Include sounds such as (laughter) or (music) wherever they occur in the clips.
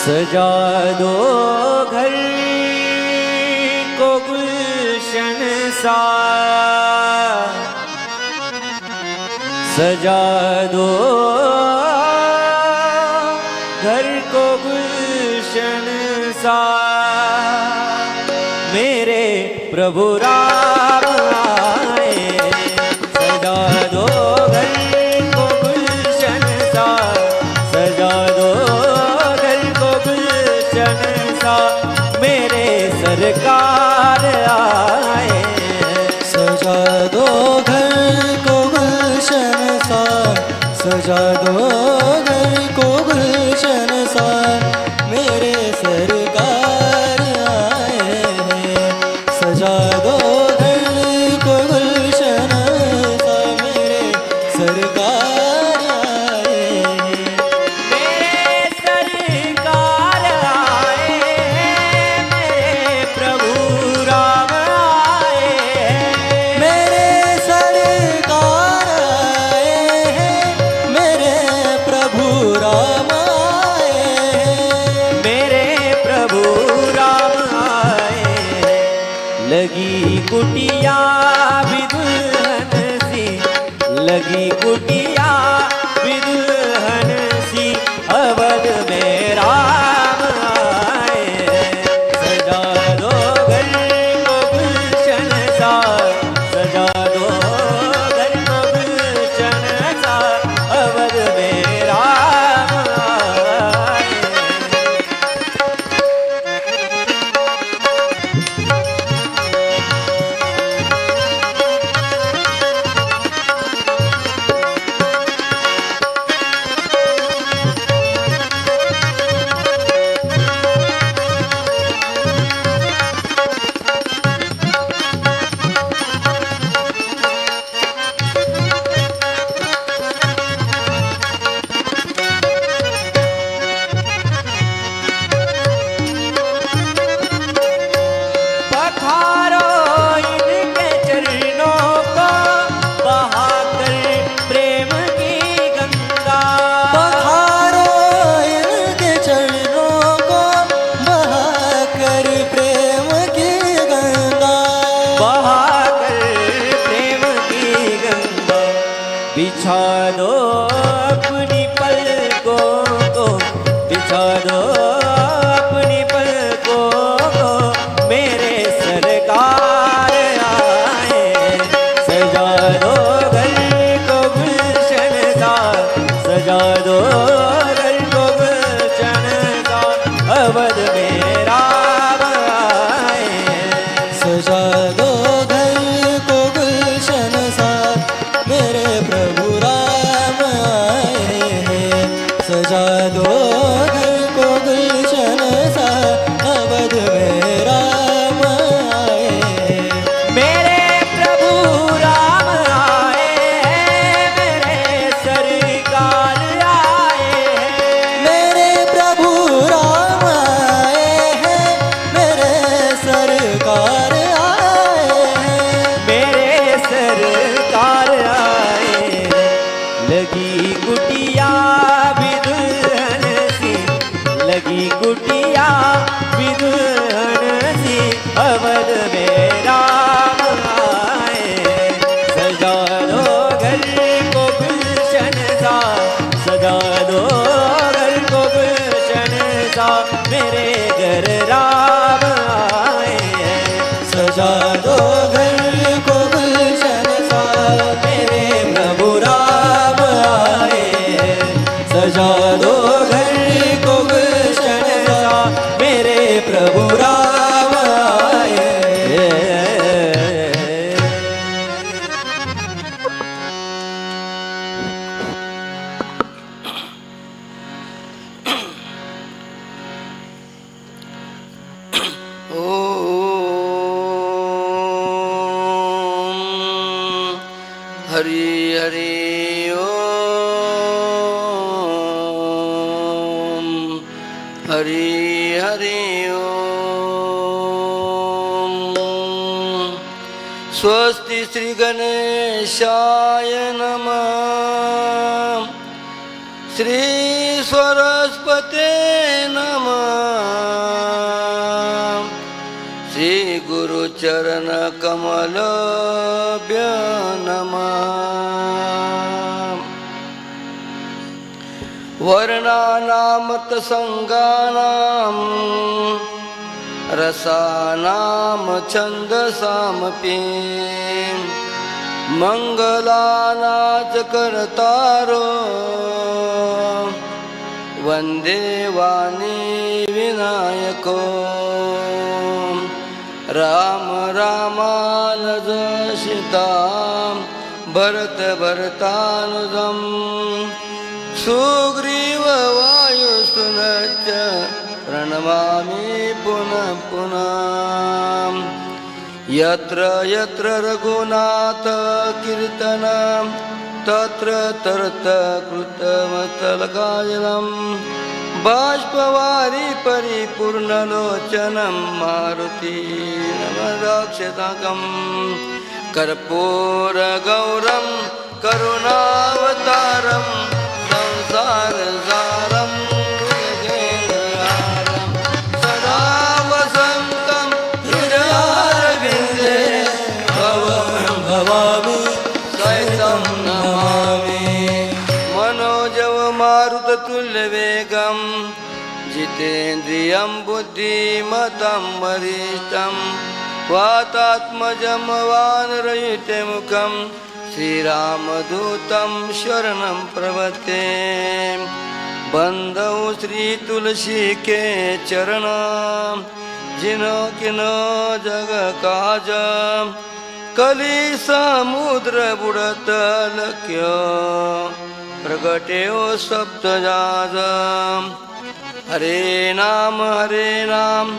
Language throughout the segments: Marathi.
सजा दो घर को गुलशन सा। सजा दो घर को गुलशन सा। मेरे प्रभु राम सरकार करो हरी हरी ओ हरी हरी ओ स्वस्ति श्री गणेशाय नमः। श्री सरस्वते नमः। श्री गुरुचरण कमल वर्णानामतसङ्गानाम् रसानां छन्दसामपि मङ्गलानाचकर्तारो वन्दे वाणी विनायको। राम रामानुजशितां भरतभरतानुजम् सुग्रीव वायुसुनश्च प्रणमामि पुनः पुनः। यत्र यत्र रघुनाथ कीर्तनं तत्र तर्त कृतमतलगायनम् बाष्पवारि परिपूर्णलोचनं मारुति नमदाक्षताकं कर्पूरगौरं करुणावतारं मारुततुल्यवेगं जितेन्द्रियं बुद्धिमतं वरिष्ठं वातात्मजं वानरयुते मुखं श्रीरामदूतं शरणं प्रवते। बन्धौ श्रीतुलसी के चरण जिनो किनो जग काज कली समुद्र बुडत लक्य प्रगटे सप्तजाज हरे नाम हरे नाम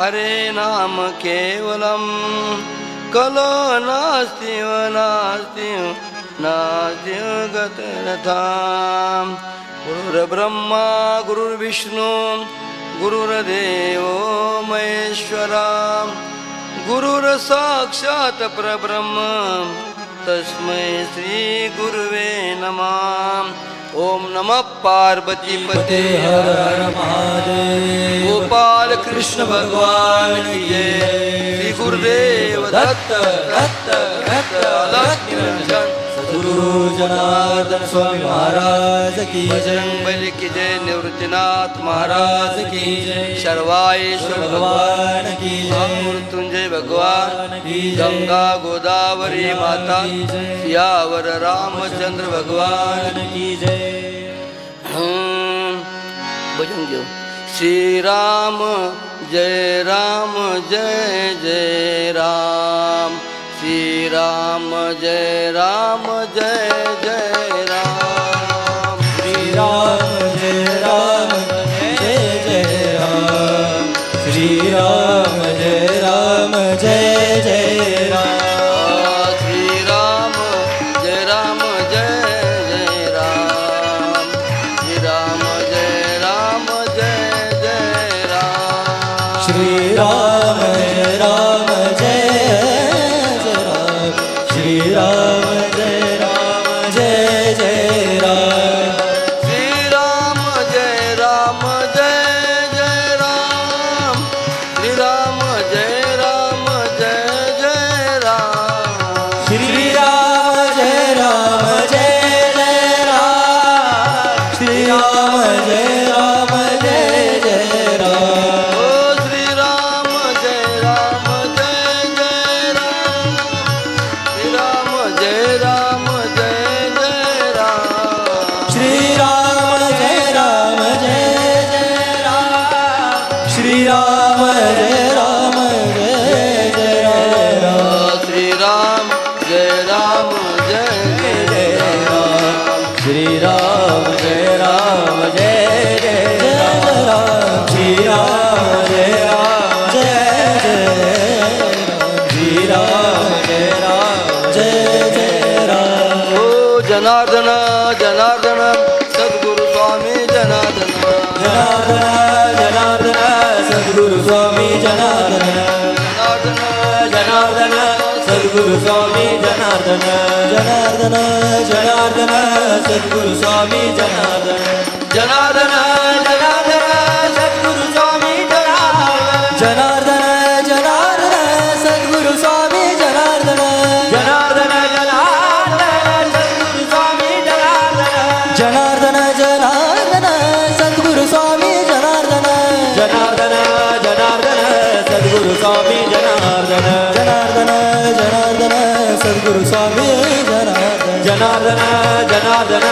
हरे नाम केवलम। कलो नास्ति नास्ति नास्ति गतरथा। गुरुर्ब्रह्मा गुरुर्विष्णू गुरुर्देवो महेश्वरा। गुरुर्साक्षात् परब्रह्म तस्मै श्रीगुरुवे नमः ॐ नमः पार्वतीपते हर हर महादेव गोपाल कृष्ण भगवान ये श्री गुरुदेव दत्त दत्त दत्त अलग सद्गुरु जनार्दन स्वामी महाराज की जय। बजरंग की जय निवृत्तिनाथ महाराज की जय। सर्वाईश्वर भगवान की जय। मृत्युंजय भगवान की गंगा गोदावरी माता सियावर रामचंद्र भगवान की जय। घेऊ श्री राम जय राम जय जय राम। श्री રામ જય રામ જય જય स्वामी जनार्दन जनार्दन जनार्दन सद्गुरु स्वामी जनार्दन जनार्दन जनार्दन सद्गुरु स्वामी जनार्दन जनार्दन सद्गुरु स्वामी जनार्दन। जनार्दन जनार्दन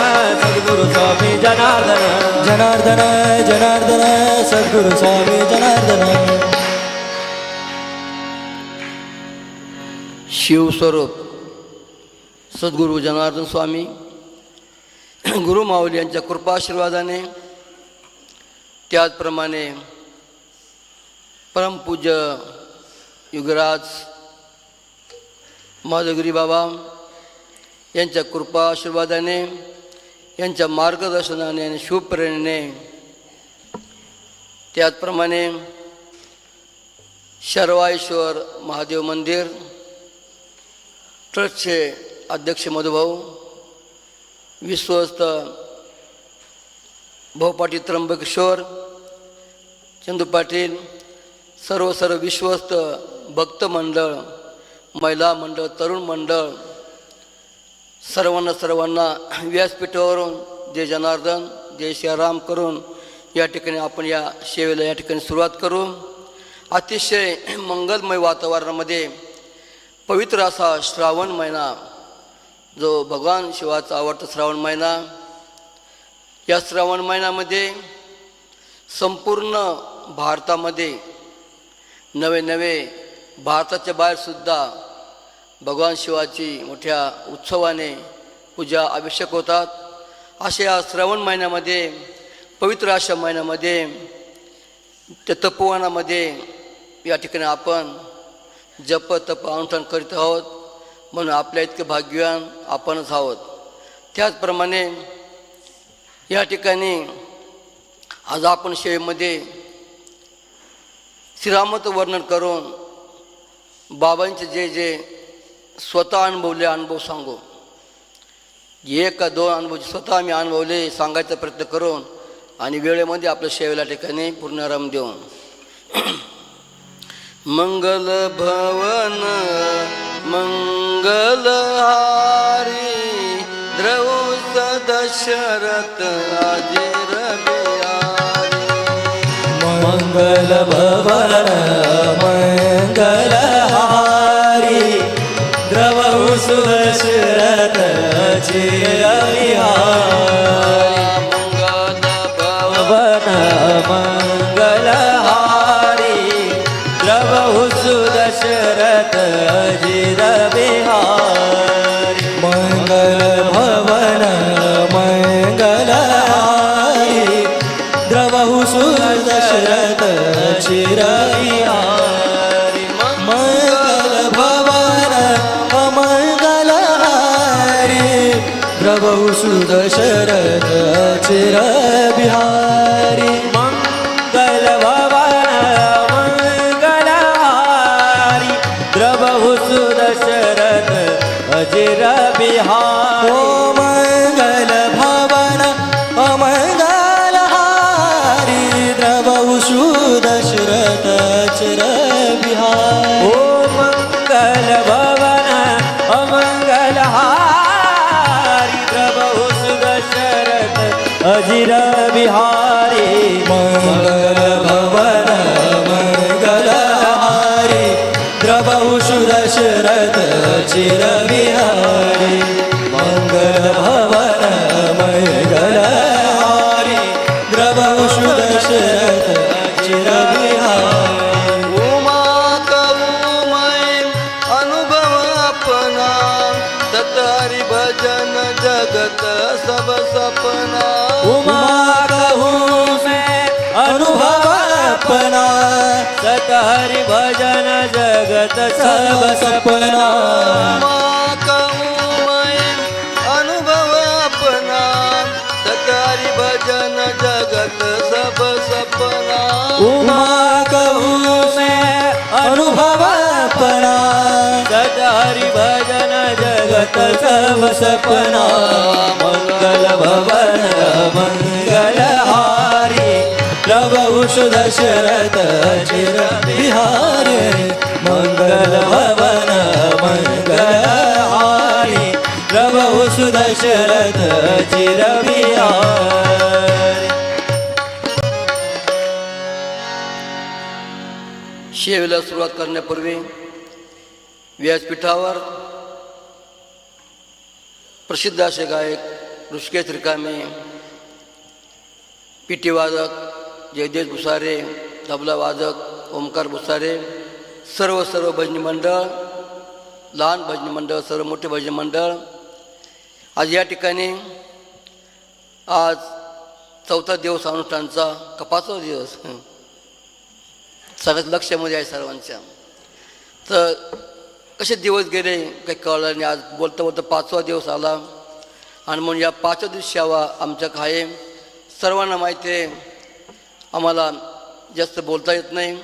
सद्गुरु स्वामी जनार्दन। जनार्दन जनार्दन सद्गुरु स्वामी जनार्दन। शिवस्वरूप सद्गुरू जनार्दन स्वामी गुरु माऊली यांच्या कृपाशीर्वादाने त्याचप्रमाणे परमपूज्य युगराज माधवगिरी बाबा यांच्या कृपा आशीर्वादाने यांच्या मार्गदर्शनाने आणि शिवप्रेरणेने त्याचप्रमाणे शर्वाईश्वर महादेव मंदिर ट्रस्टचे अध्यक्ष मधुभाऊ विश्वस्त भाऊपाटील त्र्यंबकेश्वर चंदू पाटील सर्व सर्व विश्वस्त भक्त मंडळ महिला मंडळ तरुण मंडळ सर्वांना सर्वांना व्यासपीठावरून जय जनार्दन जय श्रीराम करून या ठिकाणी आपण या सेवेला या ठिकाणी सुरुवात करू. अतिशय मंगलमय वातावरणामध्ये पवित्र असा श्रावण महिना जो भगवान शिवाचा आवडता श्रावण महिना. या श्रावण महिन्यामध्ये संपूर्ण भारतामध्ये नवे नवे भारताच्या बाहेरसुद्धा भगवान शिवाची मोठ्या उत्सवाने पूजा आवश्यक होतात. अशा या श्रावण महिन्यामध्ये पवित्र अशा महिन्यामध्ये त्या तपोवनामध्ये या ठिकाणी आपण जप तप अनुष्ठान करीत आहोत. म्हणून आपल्या इतके भाग्यवान आपणच आहोत. त्याचप्रमाणे या ठिकाणी आज आपण शेळीमध्ये श्रीरामचं वर्णन करून बाबांचे जे जे स्वतः अनुभवले अनुभव सांगू. एक का दोन अनुभव स्वतः आम्ही अनुभवले सांगायचा प्रयत्न करून आणि वेळेमध्ये आपल्या सेवेला ठिकाणी पूर्णाराम देऊन. (clears throat) मंगल भवन मंगल हारी द्रौ सदशरथ अजिर बिहारी मंगल भवन मंगल हारी द्रवहु सुदशरथ चिरविहारी। द्रवहु सुदशरथ चिरविहारी मंगल भवन अमंगल हारी। द्रवहु सुदशरथ चिर चिर बिहारी मंगल भवन मंगल हारी द्रवहु सुदशरथ चिर बिहारी उमा कौमय अनुभव अपना दतारी भजन जगत सब सपना। उमा कहूँ अपना सतहरि भजन जगत सब सपना. अनुभव अपना भजन जगत सब सपना. उमा कहूँ मैं अनुभव अपना सतहरि भजन जगत सब सपना. मंगल भवन मंगल प्रभु सुदशरथ चिर बिहारी मंगल भवन मंगल हारी। प्रभु सुदशरथ चिर बिहारी शेवेला सुरुवात करण्यापूर्वी व्यासपीठावर प्रसिद्ध असे गायक ऋषिकेश रिकामे पिटी वादक जयदेश भुसारे तबला वाजक ओमकार भुसारे सर्व सर्व भजनी मंडळ लहान भजनी मंडळ सर्व मोठे भजनी मंडळ. आज या ठिकाणी आज चौथा दिवस अनुष्ठानचा का पाचवा दिवस. सगळ्यात लक्षामध्ये आहे सर्वांच्या. तर कसे दिवस गेले काही कळलं नाही. आज बोलता बोलता पाचवा दिवस आला. आणि म्हणून या पाचव्या दिवशी यावा आमच्या आहे. सर्वांना माहिती आहे आम्हाला जास्त बोलता येत नाही.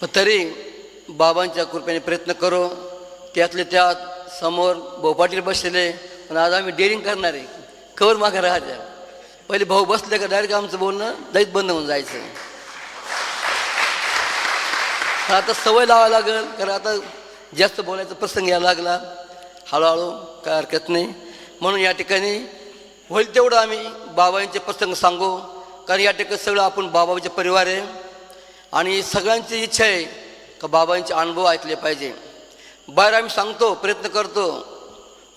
पण तरी बाबांच्या कृपेने प्रयत्न करू त्यातले त्यात समोर बोपाटील बसलेले पण आज आम्ही डेअरिंग करणार आहे. कवर मागे राहायच्या पहिले भाऊ बसले का डायरेक्ट आमचं बोलणं दैत बंद होऊन जायचं. आता सवय लावायला लागेल कारण आता जास्त बोलायचा प्रसंग यायला लागला. हळूहळू काय हरकत नाही. म्हणून या ठिकाणी होईल तेवढं आम्ही बाबांचे प्रसंग सांगू. कारण या ठिकाणी सगळं आपण बाबाचे परिवार आहे? आणि सगळ्यांची इच्छा आहे का बाबांचे अनुभव ऐकले पाहिजे? बाहेर आम्ही सांगतो प्रयत्न करतो.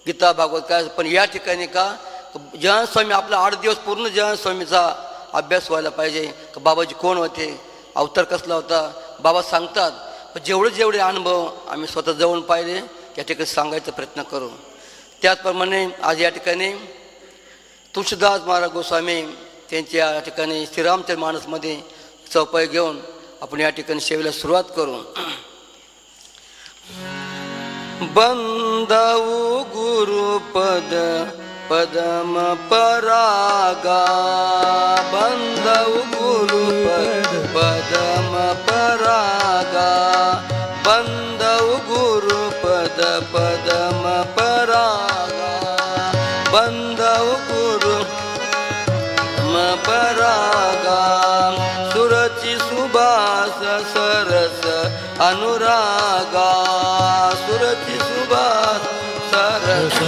गीता भागवत काय पण या ठिकाणी का जयंत स्वामी आपला आठ दिवस पूर्ण जयंत स्वामीचा अभ्यास व्हायला पाहिजे. का बाबाजी कोण होते? अवतार कसला होता? बाबा सांगतात. पण जेवढे जेवढे अनुभव आम्ही स्वतः जवळून पाहिले या ठिकाणी सांगायचा प्रयत्न करू. त्याचप्रमाणे आज या ठिकाणी तुळशीदास महाराज गोस्वामी त्यांच्या या ठिकाणी श्रीरामचंद्र मानसमध्ये चौपाई घेऊन आपण या ठिकाणी सेवेला सुरुवात करू. बंदऊ गुरुपद पदम परागा. बंदऊ गुरुपद पदम परागा अनुरागा सुरति सुभा सरस